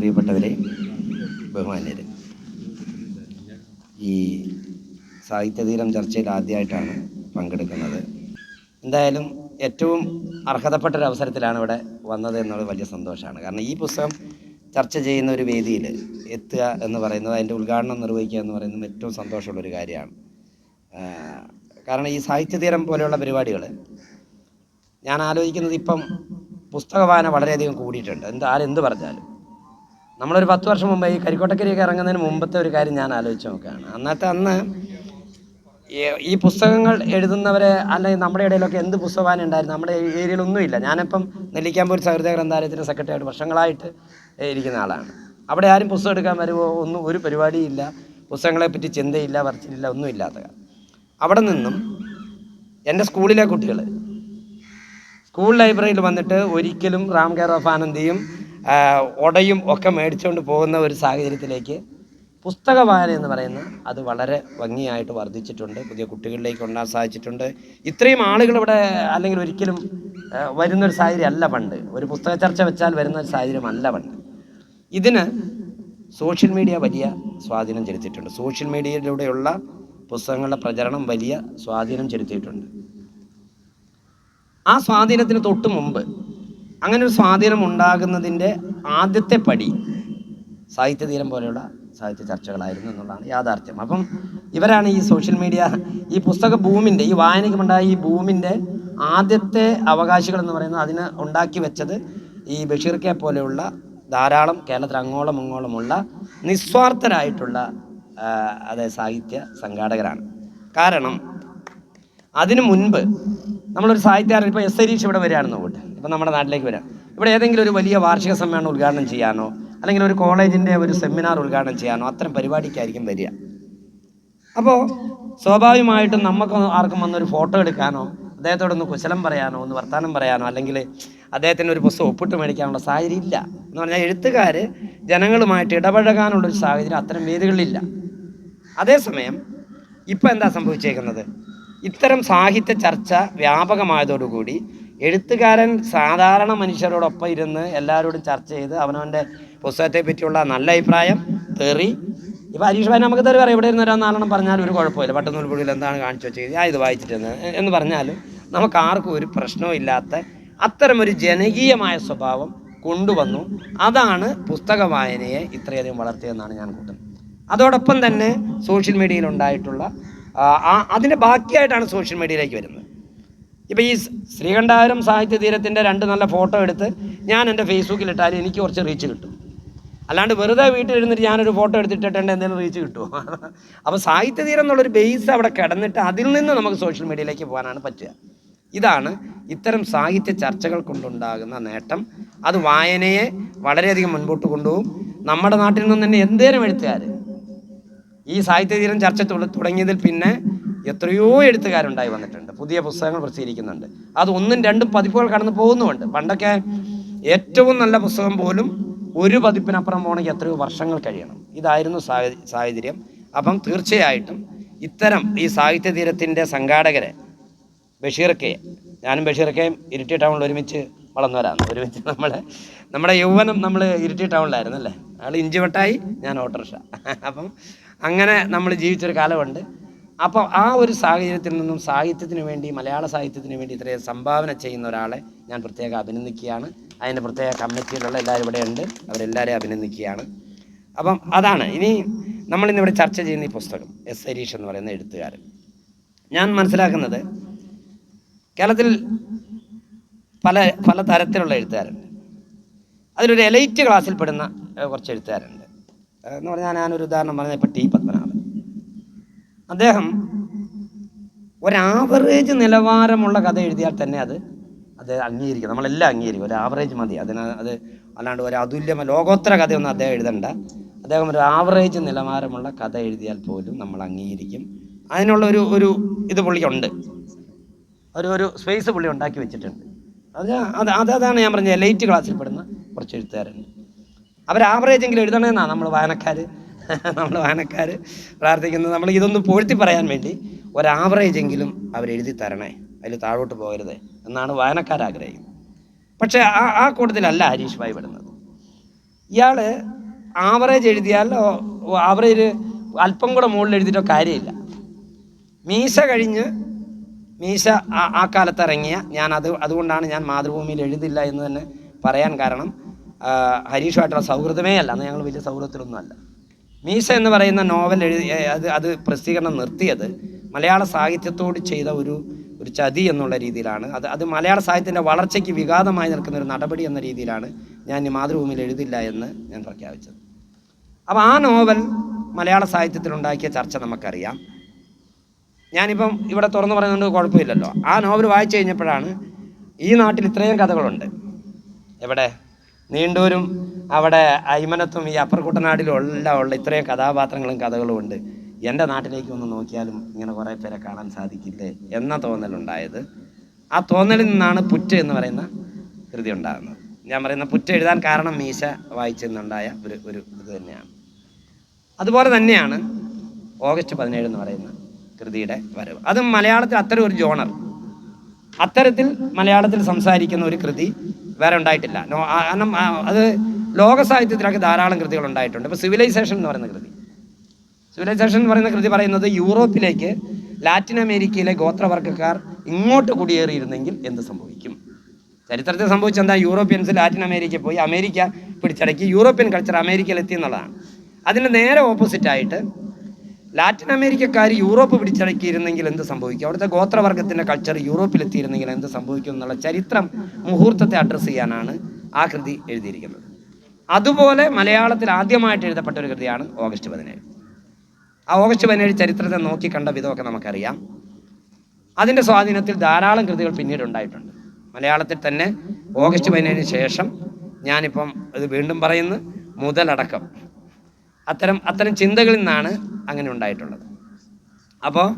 പ്രിയപ്പെട്ടവരെ ബഹുമാന്യരെ. ഈ സാഹിത്യതീരം ചർച്ചയിൽ ആദ്യമായിട്ടാണ് പങ്കെടുക്കുന്നത്. എന്തായാലും ഏറ്റവും അർഹതപ്പെട്ട ഒരു അവസരത്തിലാണ് ഇവിടെ വന്നത് എന്നുള്ളത് വലിയ സന്തോഷമാണ്. കാരണം ഈ പുസ്തകം ചർച്ച ചെയ്യുന്ന ഒരു വേദിയിൽ എത്തുക എന്ന് പറയുന്നത് അതിന്റെ ഉദ്ഘാടനം നിർവഹിക്കുക എന്ന് പറയുന്നത് ഏറ്റവും സന്തോഷമുള്ളൊരു കാര്യമാണ്. കാരണം ഈ സാഹിത്യതീരം പോലെയുള്ള പരിപാടികൾ ഞാൻ ആലോചിക്കുന്നത് ഇപ്പം പുസ്തക വായന വളരെയധികം കൂടിയിട്ടുണ്ട്. എന്ത് ആരെന്ത് പറഞ്ഞാലും. നമ്മളൊരു പത്ത് വർഷം മുമ്പ് ഈ കരിക്കോട്ടക്കരിയൊക്കെ ഇറങ്ങുന്നതിന് മുമ്പത്തെ ഒരു കാര്യം ഞാൻ ആലോചിച്ച് നോക്കുകയാണ്. അന്നത്തെ അന്ന് ഈ- പുസ്തകങ്ങൾ എഴുതുന്നവരെ അല്ലെങ്കിൽ നമ്മുടെ ഇടയിലൊക്കെ എന്ത് പുസ്തകമാണ് ഉണ്ടായിരുന്നു നമ്മുടെ ഏരിയയിലൊന്നുമില്ല ഞാനിപ്പം നെല്ലിക്കാമ്പൂർ സഹൃദയ ഗ്രന്ഥാലയത്തിന്റെ സെക്രട്ടറിയായിട്ട് വർഷങ്ങളായിട്ട് ഇരിക്കുന്ന ആളാണ്. അവിടെ ആരും പുസ്തകം എടുക്കാൻ വരുമോ ഒന്നും ഒരു പരിപാടിയില്ല പുസ്തകങ്ങളെ പറ്റി ചിന്തയില്ല വർച്ചിലില്ല ഒന്നും ഇല്ലാത്ത അവിടെ നിന്നും എന്റെ സ്കൂളിലെ കുട്ടികൾ സ്കൂൾ ലൈബ്രറിയിൽ വന്നിട്ട് ഒരിക്കലും റാം കെയർ ഓഫ് ആനന്ദിയും ഒടയും ഒക്കെ മേടിച്ചുകൊണ്ട് പോകുന്ന ഒരു സാഹചര്യത്തിലേക്ക് പുസ്തക വായന എന്ന് പറയുന്ന അത് വളരെ ഭംഗിയായിട്ട് വർദ്ധിച്ചിട്ടുണ്ട്. പുതിയ കുട്ടികളിലേക്ക് കൊണ്ടാൻ സാധിച്ചിട്ടുണ്ട്. ഇത്രയും ആളുകൾ ഇവിടെ അല്ലെങ്കിൽ ഒരിക്കലും വരുന്നൊരു സാഹചര്യം അല്ല പണ്ട്. ഒരു പുസ്തക ചർച്ച വെച്ചാൽ വരുന്ന ഒരു സാഹചര്യം അല്ല പണ്ട്. ഇതിന് സോഷ്യൽ മീഡിയ വലിയ സ്വാധീനം ചെലുത്തിയിട്ടുണ്ട്. സോഷ്യൽ മീഡിയയിലൂടെയുള്ള പുസ്തകങ്ങളുടെ പ്രചരണം വലിയ സ്വാധീനം ചെലുത്തിയിട്ടുണ്ട്. ആ സ്വാധീനത്തിന് തൊട്ട് മുമ്പ് അങ്ങനെ ഒരു സ്വാധീനം ഉണ്ടാകുന്നതിന്റെ ആദ്യത്തെ പടി സാഹിത്യതീരം പോലെയുള്ള സാഹിത്യ ചർച്ചകളായിരുന്നു എന്നുള്ളതാണ് യാഥാർത്ഥ്യം. അപ്പം ഇവരാണ് ഈ സോഷ്യൽ മീഡിയ ഈ പുസ്തക ഭൂമിന്റെ ഈ വായനയ്ക്കുമുണ്ടായ ഈ ഭൂമിന്റെ ആദ്യത്തെ അവകാശികൾ എന്ന് പറയുന്നത് അതിന് ഉണ്ടാക്കി വെച്ചത് ഈ ബഷീർക്കെ പോലെയുള്ള ധാരാളം കേരളത്തിൽ അങ്ങോളം ഇങ്ങോളമുള്ള നിസ്വാർത്ഥരായിട്ടുള്ള അതായത് സാഹിത്യ സംഘാടകരാണ്. കാരണം അതിനു മുൻപ് നമ്മളൊരു സാഹിത്യകാരൻ ഇപ്പോൾ എസ് ഹരീഷ് ഇവിടെ വരികയാണെന്ന് പോട്ടെ ഇപ്പം നമ്മുടെ നാട്ടിലേക്ക് വരാം. ഇവിടെ ഏതെങ്കിലും ഒരു വലിയ വാർഷിക സമ്മേളനം ഉദ്ഘാടനം ചെയ്യാനോ അല്ലെങ്കിൽ ഒരു കോളേജിന്റെ ഒരു സെമിനാർ ഉദ്ഘാടനം ചെയ്യാനോ അത്തരം പരിപാടിക്കായിരിക്കും വരിക. അപ്പോൾ സ്വാഭാവികമായിട്ടും നമുക്ക് ആർക്കും വന്നൊരു ഫോട്ടോ എടുക്കാനോ അദ്ദേഹത്തോടൊന്ന് കുശലം പറയാനോ ഒന്ന് വർത്തമാനം പറയാനോ അല്ലെങ്കിൽ അദ്ദേഹത്തിന് ഒരു പുസ്തകം ഒപ്പിട്ട് മേടിക്കാനുള്ള സാഹചര്യം ഇല്ല. എന്ന് പറഞ്ഞാൽ എഴുത്തുകാർ ജനങ്ങളുമായിട്ട് ഇടപഴകാനുള്ളൊരു സാഹചര്യം അത്തരം വേദികളിലില്ല. അതേസമയം ഇപ്പം എന്താ സംഭവിച്ചേക്കുന്നത്? ഇത്തരം സാഹിത്യ ചർച്ച വ്യാപകമായതോടുകൂടി എഴുത്തുകാരൻ സാധാരണ മനുഷ്യരോടൊപ്പം ഇരുന്ന് എല്ലാവരോടും ചർച്ച ചെയ്ത് അവനവന്റെ പുസ്തകത്തെ പറ്റിയുള്ള നല്ല അഭിപ്രായം തെറി. ഇപ്പം ഹരീഷ് ഭായി നമുക്ക് തെറി പറയാം. ഇവിടെ ഇരുന്ന് നാലെണ്ണം പറഞ്ഞാലും ഒരു കുഴപ്പമില്ല. പെട്ടെന്ന് പുള്ളിയിൽ എന്താണ് കാണിച്ചു വെച്ചത്? ഞാൻ ഇത് വായിച്ചിട്ടെന്ന്. എന്ന് പറഞ്ഞാലും നമുക്ക് ആർക്കും ഒരു പ്രശ്നവും ഇല്ലാത്ത അത്തരമൊരു ജനകീയമായ സ്വഭാവം കൊണ്ടുവന്നു. അതാണ് പുസ്തക വായനയെ ഇത്രയധികം വളർത്തിയതെന്നാണ് ഞാൻ കൂട്ടുന്നത്. അതോടൊപ്പം തന്നെ സോഷ്യൽ മീഡിയയിൽ ഉണ്ടായിട്ടുള്ള അതിന്റെ ബാക്കിയായിട്ടാണ് സോഷ്യൽ മീഡിയയിലേക്ക് വരുന്നത്. ഇപ്പോൾ ഈ ശ്രീകണ്ഠാപുരം സാഹിത്യ തീരത്തിന്റെ രണ്ട് നല്ല ഫോട്ടോ എടുത്ത് ഞാൻ എന്റെ ഫേസ്ബുക്കിൽ ഇട്ടാൽ എനിക്ക് കുറച്ച് റീച്ച് കിട്ടും. അല്ലാണ്ട് വെറുതെ വീട്ടിലിരുന്നിട്ട് ഞാനൊരു ഫോട്ടോ എടുത്തിട്ടിട്ടുണ്ട് എന്തെങ്കിലും റീച്ച് കിട്ടുമോ അപ്പോൾ സാഹിത്യ തീരം എന്നുള്ളൊരു ബേസ് അവിടെ കിടന്നിട്ട് അതിൽ നിന്ന് നമുക്ക് സോഷ്യൽ മീഡിയയിലേക്ക് പോകാനാണ് പറ്റുക. ഇതാണ് ഇത്തരം സാഹിത്യ ചർച്ചകൾ കൊണ്ടുണ്ടാകുന്ന നേട്ടം. അത് വായനയെ വളരെയധികം മുൻപോട്ട് കൊണ്ടുപോകും. നമ്മുടെ നാട്ടിൽ നിന്ന് തന്നെ എന്തേരം എഴുത്തുകാർ ഈ സാഹിത്യ തീരം ചർച്ച തുട- തുടങ്ങിയതിൽ പിന്നെ എത്രയോ എഴുത്തുകാരുണ്ടായി വന്നിട്ടുണ്ട്. പുതിയ പുസ്തകങ്ങൾ പ്രസിദ്ധീകരിക്കുന്നുണ്ട്. അത് ഒന്നും രണ്ടും പതിപ്പുകൾ കടന്നു പോകുന്നുമുണ്ട്. പണ്ടൊക്കെ ഏറ്റവും നല്ല പുസ്തകം പോലും ഒരു പതിപ്പിനപ്പുറം പോകണമെങ്കിൽ എത്രയോ വർഷങ്ങൾ കഴിയണം. ഇതായിരുന്നു സാഹ- സാഹചര്യം. അപ്പം തീർച്ചയായിട്ടും ഇത്തരം ഈ സാഹിത്യ തീരത്തിന്റെ സംഘാടകരെ ബഷീറക്കയെ ഞാനും ബഷീർക്കയും ഇരിട്ടി ടൗണിൽ ഒരുമിച്ച് വളർന്നവരാണ്. ഒരുമിച്ച് നമ്മൾ നമ്മുടെ യൗവനം നമ്മൾ ഇരിട്ടി ടൗണിലായിരുന്നു അല്ലേ? അയാൾ ഇഞ്ചിവട്ടായി ഞാൻ ഓട്ടോറിക്ഷ. അപ്പം അങ്ങനെ നമ്മൾ ജീവിച്ചൊരു കാലമുണ്ട്. അപ്പോൾ ആ ഒരു സാഹചര്യത്തിൽ നിന്നും സാഹിത്യത്തിന് വേണ്ടി മലയാള സാഹിത്യത്തിന് വേണ്ടി ഇത്രയും സംഭാവന ചെയ്യുന്ന ഒരാളെ ഞാൻ പ്രത്യേകം അഭിനന്ദിക്കുകയാണ്. അതിന്റെ പ്രത്യേക കമ്മിറ്റിയിലുള്ള എല്ലാവരും ഇവിടെ ഉണ്ട്. അവരെല്ലാവരെയും അഭിനന്ദിക്കുകയാണ്. അപ്പം അതാണ്. ഇനി നമ്മളിന്നിവിടെ ചർച്ച ചെയ്യുന്ന ഈ പുസ്തകം എസ് ഹരീഷ് എന്ന് പറയുന്ന എഴുത്തുകാരൻ. ഞാൻ മനസ്സിലാക്കുന്നത് കേരളത്തിൽ പല പല തരത്തിലുള്ള എഴുത്തുകാരുണ്ട്. അതിലൊരു എലൈറ്റ് ക്ലാസ്സിൽ പെടുന്ന കുറച്ച് എഴുത്തുകാരുണ്ട്. എന്ന് പറഞ്ഞാൽ ഞാനൊരു ഉദാഹരണം പറഞ്ഞ ഇപ്പോൾ ടി പത്മനാഭൻ. അദ്ദേഹം ഒരാവറേജ് നിലവാരമുള്ള കഥ എഴുതിയാൽ തന്നെ അത് അത് അംഗീകരിക്കും. നമ്മളെല്ലാം അംഗീകരിക്കും. ഒരു ആവറേജ് മതി. അതിന് അത് അല്ലാണ്ട് ഒരു അതുല്യമ ലോകോത്തര കഥയൊന്നും അദ്ദേഹം എഴുതണ്ട. അദ്ദേഹം ഒരു ആവറേജ് നിലവാരമുള്ള കഥ എഴുതിയാൽ പോലും നമ്മൾ അംഗീകരിക്കും. അതിനുള്ള ഒരു ഒരു ഇത് പുള്ളിക്കുണ്ട്. ഒരു ഒരു സ്പേസ് പുള്ളി ഉണ്ടാക്കി വെച്ചിട്ടുണ്ട്. അത് അത് അത് അതാണ് ഞാൻ പറഞ്ഞത്. ലൈറ്റ് ക്ലാസ്സിൽ പെടുന്ന കുറച്ച് എഴുത്തുകാരുണ്ട്. അവർ ആവറേജെങ്കിലും എഴുതണമെന്നാണ് നമ്മൾ വായനക്കാർ നമ്മൾ വായനക്കാർ പ്രാർത്ഥിക്കുന്നത് നമ്മൾ ഇതൊന്ന് പൂഴ്ത്തി പറയാൻ വേണ്ടി ഒരാവറേജ് എങ്കിലും അവരെഴുതി തരണേ. അതിൽ താഴോട്ട് പോകരുത് എന്നാണ് വായനക്കാർ ആഗ്രഹിക്കുന്നത്. പക്ഷേ ആ ആ കൂട്ടത്തിലല്ല ഹരീഷ് ഭായി പെടുന്നത്. ഇയാൾ ആവറേജ് എഴുതിയാൽ ആവറേജ് അല്പം കൂടെ മുകളിൽ എഴുതിയിട്ടോ കാര്യമില്ല. മീശ കഴിഞ്ഞ് മീശ ആ- കാലത്ത് ഇറങ്ങിയ ഞാൻ അത് അതുകൊണ്ടാണ് ഞാൻ മാതൃഭൂമിയിൽ എഴുതില്ല എന്ന് തന്നെ പറയാൻ കാരണം ഹരീഷുമായിട്ടുള്ള സൗഹൃദമേ അല്ല. അന്ന് ഞങ്ങൾ വലിയ സൗഹൃദത്തിലൊന്നും അല്ല. മീശ എന്ന് പറയുന്ന നോവൽ എഴുതി അത് അത് പ്രസിദ്ധീകരണം നിർത്തിയത് മലയാള സാഹിത്യത്തോട് ചെയ്ത ഒരു ഒരു ചതി എന്നുള്ള രീതിയിലാണ്. അത് അത് മലയാള സാഹിത്യത്തിന്റെ വളർച്ചയ്ക്ക് വിഘാതമായി നിൽക്കുന്ന ഒരു നടപടി എന്ന രീതിയിലാണ് ഞാൻ ഈ മാതൃഭൂമിയിൽ എഴുതില്ല എന്ന് ഞാൻ പ്രഖ്യാപിച്ചത്. അപ്പോൾ ആ നോവൽ മലയാള സാഹിത്യത്തിലുണ്ടാക്കിയ ചർച്ച നമുക്കറിയാം. ഞാനിപ്പം ഇവിടെ തുറന്നു പറയുന്നത് കുഴപ്പമില്ലല്ലോ. ആ നോവൽ വായിച്ചു കഴിഞ്ഞപ്പോഴാണ് ഈ നാട്ടിൽ ഇത്രയും കഥകളുണ്ട്. എവിടെ? നീണ്ടൂരും അവിടെ അയ്മനത്തും ഈ അപ്പർ കുട്ടനാടിലും എല്ലാം ഉള്ള ഇത്രയും കഥാപാത്രങ്ങളും കഥകളും ഉണ്ട്. എന്റെ നാട്ടിലേക്ക് ഒന്ന് നോക്കിയാലും ഇങ്ങനെ കുറേ പേരെ കാണാൻ സാധിക്കില്ലേ എന്ന തോന്നലുണ്ടായത്. ആ തോന്നലിൽ നിന്നാണ് പുറ്റ് എന്ന് പറയുന്ന കൃതി ഉണ്ടാകുന്നത്. ഞാൻ പറയുന്ന പുറ്റ് എഴുതാൻ കാരണം മീശ വായിച്ചെന്നുണ്ടായ ഒരു ഒരു ഇത് തന്നെയാണ്. അതുപോലെ തന്നെയാണ് ഓഗസ്റ്റ് പതിനേഴ് എന്ന് പറയുന്ന കൃതിയുടെ വരവ്. അതും മലയാളത്തിൽ അത്തരം ഒരു ജോണർ. അത്തരത്തിൽ മലയാളത്തിൽ സംസാരിക്കുന്ന ഒരു കൃതി വേറെ ഉണ്ടായിട്ടില്ല. കാരണം അത് ലോക സാഹിത്യത്തിലൊക്കെ ധാരാളം കൃതികൾ ഉണ്ടായിട്ടുണ്ട്. ഇപ്പോൾ സിവിലൈസേഷൻ എന്ന് പറയുന്ന കൃതി. സിവിലൈസേഷൻ എന്ന് പറയുന്ന കൃതി പറയുന്നത് യൂറോപ്പിലേക്ക് ലാറ്റിൻ അമേരിക്കയിലെ ഗോത്രവർഗക്കാർ ഇങ്ങോട്ട് കുടിയേറിയിരുന്നെങ്കിൽ എന്ത് സംഭവിക്കും? ചരിത്രത്തിൽ സംഭവിച്ചത് എന്താ യൂറോപ്യൻസ് ലാറ്റിൻ അമേരിക്കയിൽ പോയി. അമേരിക്ക പിടിച്ചടക്കി. യൂറോപ്യൻ കൾച്ചർ അമേരിക്കയിൽ എത്തി എന്നുള്ളതാണ്. അതിന് നേരെ ഓപ്പോസിറ്റായിട്ട് ലാറ്റിൻ അമേരിക്കക്കാർ യൂറോപ്പ് പിടിച്ചടക്കിയിരുന്നെങ്കിൽ എന്ത് സംഭവിക്കും? അവിടുത്തെ ഗോത്രവർഗത്തിന്റെ കൾച്ചർ യൂറോപ്പിലെത്തിയിരുന്നെങ്കിൽ എന്ത് സംഭവിക്കും എന്നുള്ള ചരിത്രം മുഹൂർത്തത്തെ അഡ്രസ്സ് ചെയ്യാനാണ് ആ കൃതി എഴുതിയിരിക്കുന്നത്. അതുപോലെ മലയാളത്തിൽ ആദ്യമായിട്ട് എഴുതപ്പെട്ട ഒരു കൃതിയാണ് ഓഗസ്റ്റ് പതിനേഴ്. ആ ഓഗസ്റ്റ് പതിനേഴ് ചരിത്രത്തെ നോക്കി കണ്ട വിധമൊക്കെ നമുക്കറിയാം. അതിന്റെ സ്വാധീനത്തിൽ ധാരാളം കൃതികൾ പിന്നീട് ഉണ്ടായിട്ടുണ്ട്. മലയാളത്തിൽ തന്നെ ഓഗസ്റ്റ് പതിനേഴിന് ശേഷം ഞാനിപ്പം ഇത് വീണ്ടും പറയുന്നു. മുതലടക്കം. അത്തരം അത്തരം ചിന്തകളിൽ നിന്നാണ് അങ്ങനെ ഉണ്ടായിട്ടുള്ളത്. അപ്പോൾ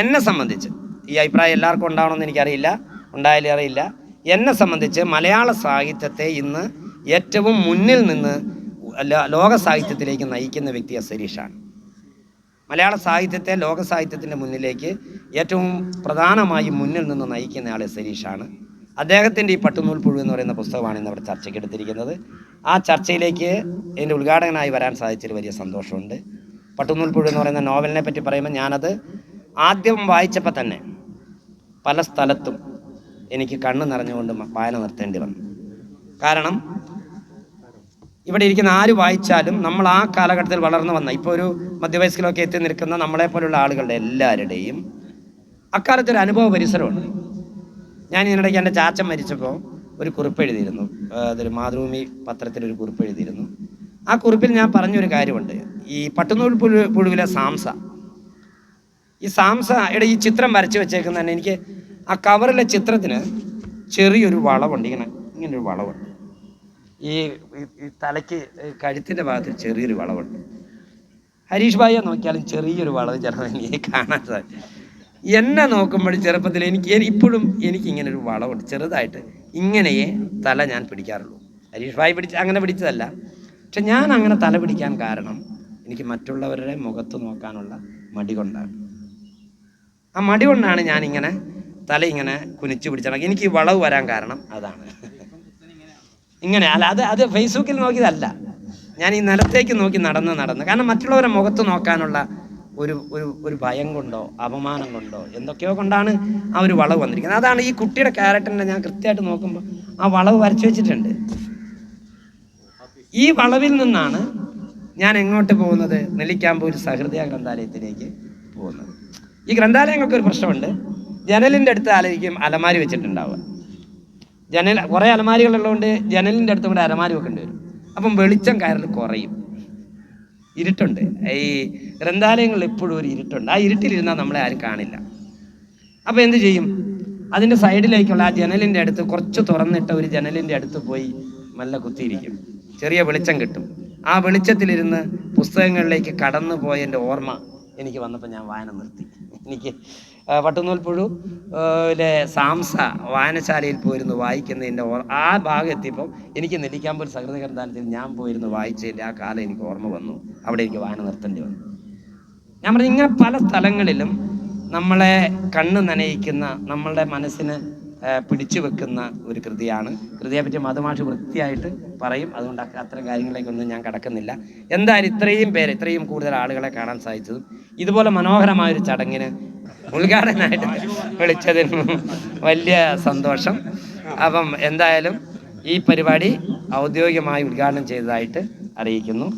എന്നെ സംബന്ധിച്ച് ഈ അഭിപ്രായം എല്ലാവർക്കും ഉണ്ടാവണമെന്ന് എനിക്കറിയില്ല ഉണ്ടായാലും അറിയില്ല. എന്നെ സംബന്ധിച്ച് മലയാള സാഹിത്യത്തെ ഇന്ന് ഏറ്റവും മുന്നിൽ നിന്ന് ലോക സാഹിത്യത്തിലേക്ക് നയിക്കുന്ന വ്യക്തി അസരീഷാണ്. മലയാള സാഹിത്യത്തെ ലോക സാഹിത്യത്തിന്റെ മുന്നിലേക്ക് ഏറ്റവും പ്രധാനമായി മുന്നിൽ നിന്ന് നയിക്കുന്ന എസ് ഹരീഷാണ് അദ്ദേഹത്തിന്റെ ഈ പട്ടുനൂൽ പുഴു എന്ന് പറയുന്ന പുസ്തകമാണ് ഇന്ന് ഇവിടെ ചർച്ചയ്ക്ക് എടുത്തിരിക്കുന്നത്. ആ ചർച്ചയിലേക്ക് എന്റെ ഉദ്ഘാടകനായി വരാൻ സാധിച്ചതിൽ വലിയ സന്തോഷമുണ്ട്. പട്ടുനൂൽ പുഴു എന്ന് പറയുന്ന നോവലിനെ പറ്റി പറയുമ്പോൾ ഞാനത് ആദ്യം വായിച്ചപ്പോൾ തന്നെ പല സ്ഥലത്തും എനിക്ക് കണ്ണ് നിറഞ്ഞുകൊണ്ട് വായന നിർത്തേണ്ടി വന്നു. കാരണം ഇവിടെ ഇരിക്കുന്ന ആര് വായിച്ചാലും നമ്മൾ ആ കാലഘട്ടത്തിൽ വളർന്നു വന്ന ഇപ്പോൾ ഒരു മധ്യവയസ്കിലൊക്കെ എത്തി നിൽക്കുന്ന നമ്മളെപ്പോലുള്ള ആളുകളുടെ എല്ലാവരുടെയും അക്കാലത്തൊരു അനുഭവ പരിസരമുണ്ട് ഞാൻ ഇതിനിടയ്ക്ക് എന്റെ ചാച്ചൻ മരിച്ചപ്പോൾ ഒരു കുറിപ്പ് എഴുതിയിരുന്നു. അതൊരു മാതൃഭൂമി പത്രത്തിലൊരു കുറിപ്പ് എഴുതിയിരുന്നു. ആ കുറിപ്പിൽ ഞാൻ പറഞ്ഞൊരു കാര്യമുണ്ട്. ഈ പട്ടുനൂൽ പുഴു പുഴുവിലെ സാംസ. ഈ സാംസയുടെ ഈ ചിത്രം വരച്ച് വെച്ചേക്കുന്ന തന്നെ എനിക്ക് ആ കവറിലെ ചിത്രത്തിന് ചെറിയൊരു വളവുണ്ട്. ഇങ്ങനെ ഇങ്ങനൊരു വളവുണ്ട്. ഈ തലയ്ക്ക് കഴുത്തിന്റെ ഭാഗത്ത് ചെറിയൊരു വളവുണ്ട്. ഹരീഷ് ഭായിയെ നോക്കിയാലും ചെറിയൊരു വളവ് ചിലപ്പോൾ എനിക്ക് കാണാൻ സാധിക്കും. എന്നെ നോക്കുമ്പോൾ ചെറുപ്പത്തിൽ എനിക്ക് ഇപ്പോഴും എനിക്ക് ഇങ്ങനെ ഒരു വളവുണ്ട്. ചെറുതായിട്ട് ഇങ്ങനെയേ തല ഞാൻ പിടിക്കാറുള്ളൂ. ഹരീഷ് ഭായി പിടിച്ച് അങ്ങനെ പിടിച്ചതല്ല. പക്ഷെ ഞാൻ അങ്ങനെ തല പിടിക്കാൻ കാരണം എനിക്ക് മറ്റുള്ളവരുടെ മുഖത്ത് നോക്കാനുള്ള മടി കൊണ്ടാണ്. ആ മടി കൊണ്ടാണ് ഞാനിങ്ങനെ തല ഇങ്ങനെ കുനിച്ചു പിടിച്ചത് എനിക്ക് വളവ് വരാൻ കാരണം അതാണ്. ഇങ്ങനെ അല്ല അത് അത് ഫേസ്ബുക്കിൽ നോക്കിയതല്ല. ഞാൻ ഈ നിലത്തേക്ക് നോക്കി നടന്ന് നടന്ന്. കാരണം മറ്റുള്ളവരെ മുഖത്ത് നോക്കാനുള്ള ഒരു ഒരു ഒരു ഭയം കൊണ്ടോ അപമാനം കൊണ്ടോ എന്തൊക്കെയോ കൊണ്ടാണ് ആ ഒരു വളവ് വന്നിരിക്കുന്നത്. അതാണ് ഈ കുട്ടിയുടെ ക്യാരക്ടറിനെ ഞാൻ കൃത്യമായിട്ട് നോക്കുമ്പോൾ ആ വളവ് വരച്ചു വെച്ചിട്ടുണ്ട്. ഈ വളവിൽ നിന്നാണ് ഞാൻ എങ്ങോട്ട് പോകുന്നത്? നെല്ലിക്കാമ്പൂർ സഹൃദയ ഗ്രന്ഥാലയത്തിലേക്ക് പോകുന്നത്. ഈ ഗ്രന്ഥാലയങ്ങൾക്ക് ഒരു പ്രശ്നമുണ്ട്. ജനലിന്റെ അടുത്ത് ആലോചിക്കും അലമാരി വെച്ചിട്ടുണ്ടാവുക. ജനൽ കുറേ അലമാരികളുള്ളതുകൊണ്ട് ജനലിന്റെ അടുത്തും കൂടെ അലമാരി വെക്കേണ്ടി വരും. അപ്പം വെളിച്ചം കയറൽ കുറയും. ഇരുട്ടുണ്ട്. ഈ ഗ്രന്ഥാലയങ്ങളിൽ എപ്പോഴും ഒരു ഇരുട്ടുണ്ട്. ആ ഇരുട്ടിലിരുന്നാൽ നമ്മളെ ആരും കാണില്ല. അപ്പോൾ എന്ത് ചെയ്യും? അതിന്റെ സൈഡിലേക്കുള്ള ആ ജനലിന്റെ അടുത്ത് കുറച്ച് തുറന്നിട്ട ഒരു ജനലിന്റെ അടുത്ത് പോയി മെല്ലെ കുത്തിയിരിക്കും. ചെറിയ വെളിച്ചം കിട്ടും. ആ വെളിച്ചത്തിലിരുന്ന് പുസ്തകങ്ങളിലേക്ക് കടന്നു പോയതിന്റെ ഓർമ്മ എനിക്ക് വന്നപ്പോൾ ഞാൻ വായന നിർത്തി. എനിക്ക് ആ, പുഴു ലെ സാംസ വായനശാലയിൽ പോയിരുന്നു വായിക്കുന്നതിന്റെ ഓർ ആ ഭാഗം എത്തിയപ്പോൾ എനിക്ക് നെല്ലിക്കാമ്പൂർ സഹൃദ ഗ്രന്ഥാലയത്തിൽ ഞാൻ പോയിരുന്നു വായിച്ചതിന്റെ ആ കാലം എനിക്ക് ഓർമ്മ വന്നു. അവിടെ എനിക്ക് വായന നിർത്തേണ്ടി വന്നു. ഞാൻ പറഞ്ഞു ഇങ്ങനെ പല സ്ഥലങ്ങളിലും നമ്മളെ കണ്ണ് നനയിക്കുന്ന നമ്മളുടെ മനസ്സിന് പിടിച്ചു വെക്കുന്ന ഒരു കൃതിയാണ്. കൃതിയെപ്പറ്റി മധുമാഷ് വൃത്തിയായിട്ട് പറയും. അതുകൊണ്ട് അത്തരം കാര്യങ്ങളിലേക്കൊന്നും ഞാൻ കടക്കുന്നില്ല. എന്തായാലും ഇത്രയും പേര് ഇത്രയും കൂടുതൽ ആളുകളെ കാണാൻ സാധിച്ചതും ഇതുപോലെ മനോഹരമായൊരു ചടങ്ങിന് ഉദ്ഘാടനമായിട്ട് വിളിച്ചതിന് വലിയ സന്തോഷം. അപ്പം എന്തായാലും ഈ പരിപാടി ഔദ്യോഗികമായി ഉദ്ഘാടനം ചെയ്തതായിട്ട് അറിയിക്കുന്നു.